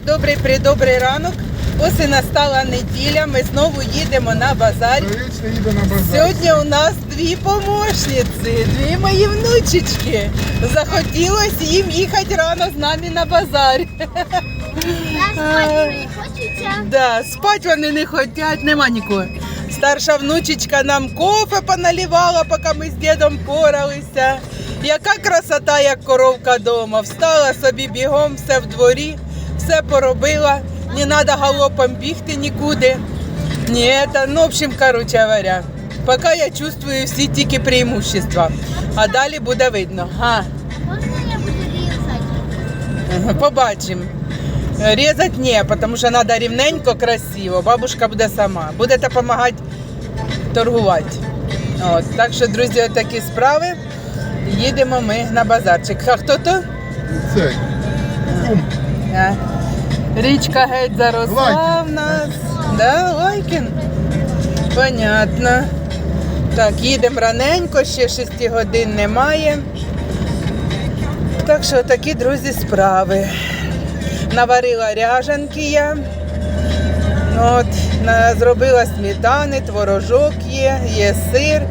Добрий придобрий ранок. Ось і настала неділя. Ми знову їдемо на базар. Їде на базар. Сьогодні у нас дві помощниці, дві мої внучечки. Захотілося їм їхати рано з нами на базар. Хочеться. Да, спать вони не хочуть, нема нікого. Старша внучечка нам кофе поналивала, поки ми з дідом поралися. Яка красота, як коровка дома. Встала собі бігом, все в дворі, все поробила. Не треба галопом бігти нікуди. Ні, це, ну, в общем, короче говоря, поки я чувствую всі тільки преимущества. А далі буде видно. Га. Можна я буду різати? Побачимо. Резать не, тому що треба рівненько, красиво. Бабушка буде сама. Будете допомагати торгувати. От. Так що, друзі, такі справи. Їдемо ми на базарчик. А хто то? Це. А. Річка геть заросла в нас. Да, Лайкін. Понятно. Так, їдемо раненько, ще 6 годин немає. Так що такі, друзі, справи. Наварила ряжанки я. От, зробила сметани, творожок є, є сир,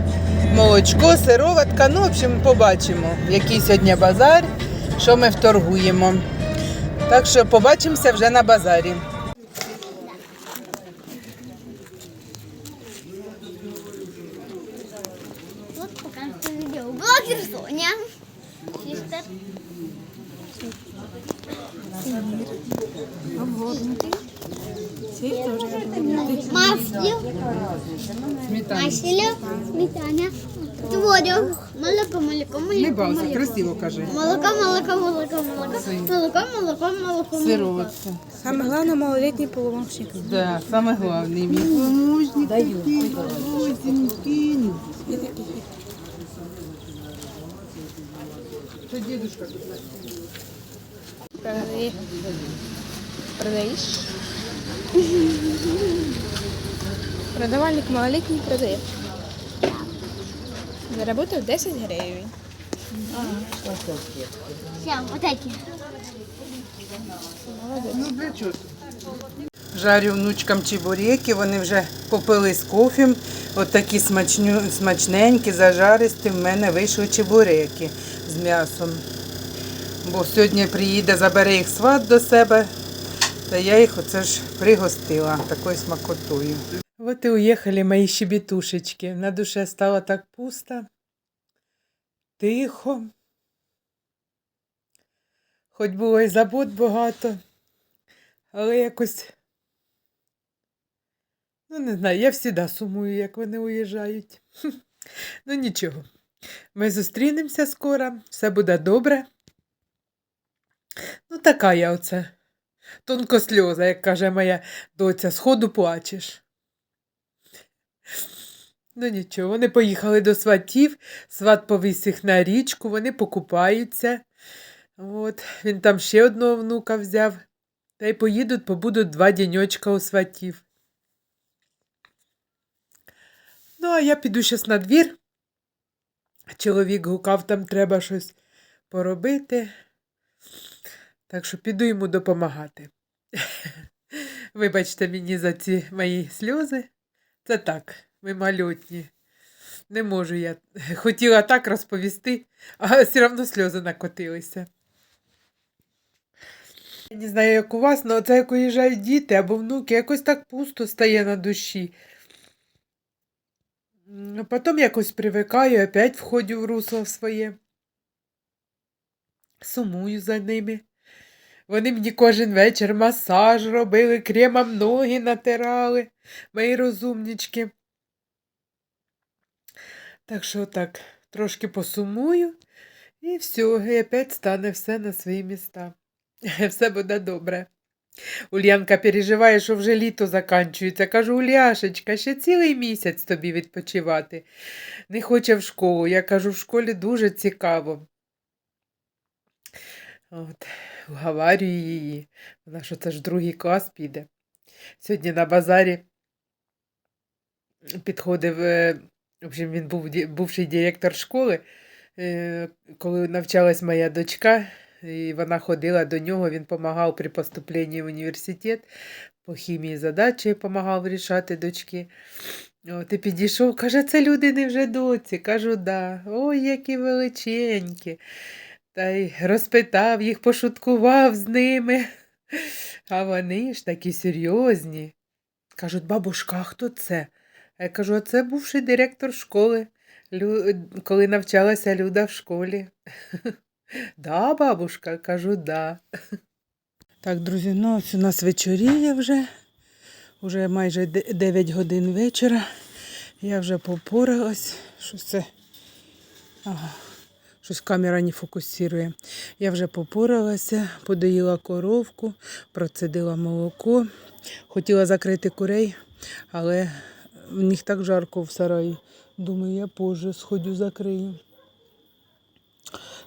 молочко, сироватка. Ну, в общем, побачимо, який сьогодні базар, що ми вторгуємо. Так що побачимося вже на базарі. Соня. Сестер. Масло. Масло. Сметана. Творог. Молоко, молоко, молоко. молоко. красиво кажи. Молоко, молоко, молоко, молоко. Молоко, молоко, молоко. Сироватка. Самое главное, малолетний поломовщик. Да, саме головне мій помощник. Даю. Що дедушка тут? Продаю. Продаешь? Продавальник малолетний продает. Заработал 10 гривен. Все, вот эти. Ну для чого? Жарю внучкам чебуреки, вони вже попили з кофем. От такі смачню, смачненькі, зажаристі в мене вийшли чебуреки з м'ясом. Бо сьогодні приїде, забере їх сват до себе, та я їх оце ж пригостила такою смакотою. От і уїхали мої щебетушечки. На душе стало так пусто, тихо. Хоч було і забот багато, але якось Ну, не знаю, я завжди сумую, як вони уїжджають. Ну нічого. Ми зустрінемося скоро, все буде добре. Ну, така я оце. Тонко сльоза, як каже моя доця, сходу плачеш. Ну нічого, вони поїхали до сватів, сват повіз їх на річку, вони покупаються. От, він там ще одного внука взяв. Та й поїдуть, побудуть два діньочка у сватів. Ну, а я піду зараз на двір. Чоловік гукав, там треба щось поробити. Так що піду йому допомагати. Вибачте мені за ці мої сльози. Це так, мимольотні. Не можу я. Хотіла так розповісти, а все одно сльози накотилися. Я не знаю, як у вас, але це як уїжджають діти або внуки, якось так пусто стає на душі. А потім якось привикаю, опять входжу в русло своє. Сумую за ними. Вони мені кожен вечір масаж робили, кремом ноги натирали, мої розумнички. Так що так, трошки посумую, і все, і опять стане все на свої міста. Все буде добре. Ульянка переживає, що вже літо заканчується. Кажу, Уляшечка, ще цілий місяць тобі відпочивати. Не хоче в школу. Я кажу, в школі дуже цікаво. От, вговарюю її. Вона що це ж другий клас піде. Сьогодні на базарі підходив, е, общем, він був бувший директор школи, е, коли навчалась моя дочка, І вона ходила до нього, він допомагав при поступленні в університет, по хімії задачі допомагав рішати дочки. І підійшов, каже, це люди не вже доці. Кажу, да. Ой, які величенькі. Та й розпитав їх, пошуткував з ними. А вони ж такі серйозні. Кажуть, бабушка, а хто це? Я кажу, а це бувший директор школи, коли навчалася Люда в школі. Да, бабушка, кажу, да. Так, друзі, ну ось у нас вечоріє вже. Уже майже 9 годин вечора. Я вже попоралась. Щось це. Ага. Щось камера не фокусує. Я вже попоралася, подоїла коровку, процедила молоко. Хотіла закрити курей, але в них так жарко в сараї. Думаю, я позже сходю закрию.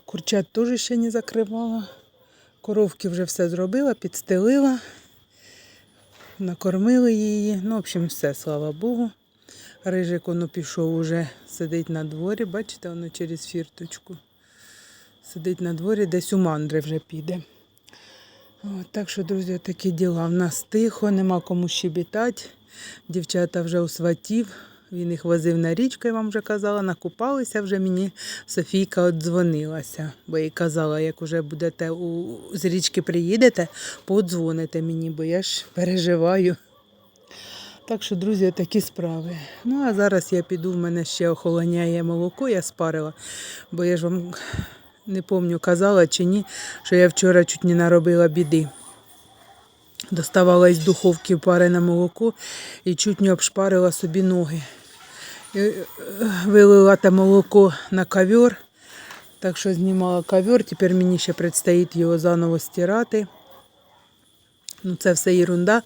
Курчат теж ще не закривала. Коровки вже все зробила, підстелила, накормили її. Ну, в общем, все, слава Богу. Рижик воно пішов уже сидить на дворі, бачите, воно через фірточку. Сидить на дворі, десь у мандри вже піде. От, так що, друзі, такі діла. В нас тихо, нема кому щебітати. Дівчата вже у сватів. Він їх возив на річку, я вам вже казала, накупалися вже мені Софійка одзвонилася, бо їй казала, як уже будете у, з річки приїдете, подзвоните мені, бо я ж переживаю. Так що, друзі, такі справи. Ну, а зараз я піду, в мене ще охолоняє молоко, я спарила, бо я ж вам не пам'ятаю, казала чи ні, що я вчора чуть не наробила біди. Доставала із духовки парене молоко і чуть не обшпарила собі ноги. Е, Вилила те молоко на ковер, так що знімала ковер, тепер мені ще предстоїть його заново стирати. Ну, це все ерунда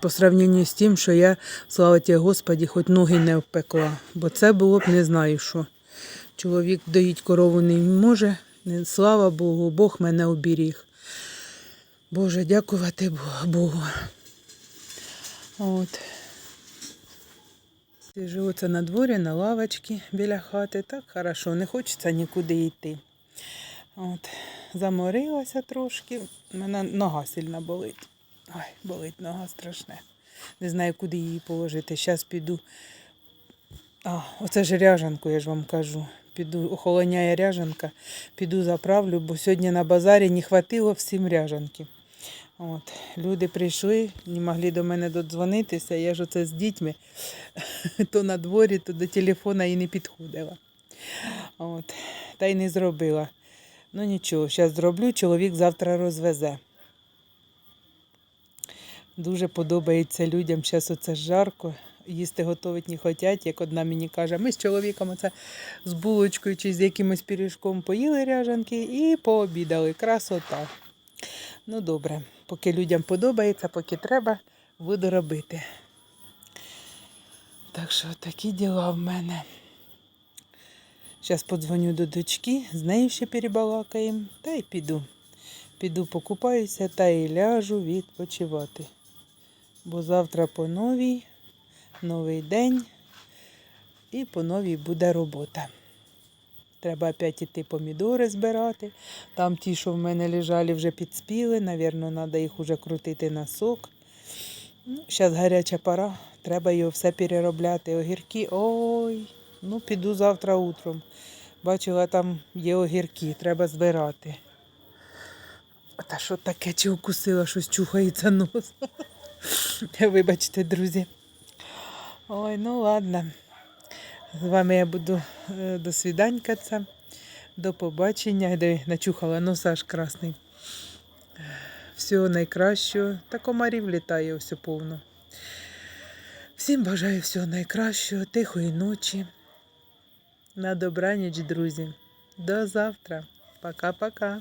по сравненню з тим, що я, слава тебе Господі, хоч ноги не впекла. Бо це було б не знаю що. Чоловік доїть корову не може. Слава Богу, Бог мене оберіг. Боже, дякувати Богу. От. Це на дворі, на лавочці біля хати. Так хорошо, не хочеться нікуди йти. От. Заморилася трошки. Мене нога сильно болить. Ой, болить нога страшне. Не знаю, куди її положити. Зараз піду. А, оце ж ряжанку, я ж вам кажу. Піду, охолоняє ряжанка, піду заправлю, бо сьогодні на базарі не хватило всім ряжанки. От, люди прийшли, не могли до мене додзвонитися. Я ж оце з дітьми то на дворі, то до телефона і не підходила. От, та й не зробила. Ну нічого, зараз зроблю, чоловік завтра розвезе. Дуже подобається людям, зараз оце жарко. Їсти готовить не хочуть, як одна мені каже, ми з чоловіком оце з булочкою чи з якимось пиріжком поїли ряжанки і пообідали. Красота. Ну добре, поки людям подобається, поки треба, буду робити. Так що такі діла в мене. Зараз подзвоню до дочки, з нею ще перебалакаємо, та й піду. Піду покупаюся та й ляжу відпочивати. Бо завтра по новій, новий день і по новій буде робота. Треба опять іти помідори збирати. Там ті, що в мене лежали, вже підспіли. Навірно, треба їх вже крутити на сок. Ну, зараз гаряча пора, треба його все переробляти. Огірки, ой, ну піду завтра утром. Бачила, там є огірки, треба збирати. Та що таке, чи укусила, щось чухається нос. Вибачте, друзі. Ой, ну ладно. З вами я буду е, до свіданькатися. До побачення. Де начухала носа красний. Всього найкращого. Та комарів літає все повно. Всім бажаю всього найкращого, тихої ночі. На добраніч, друзі. До завтра. Пока-пока.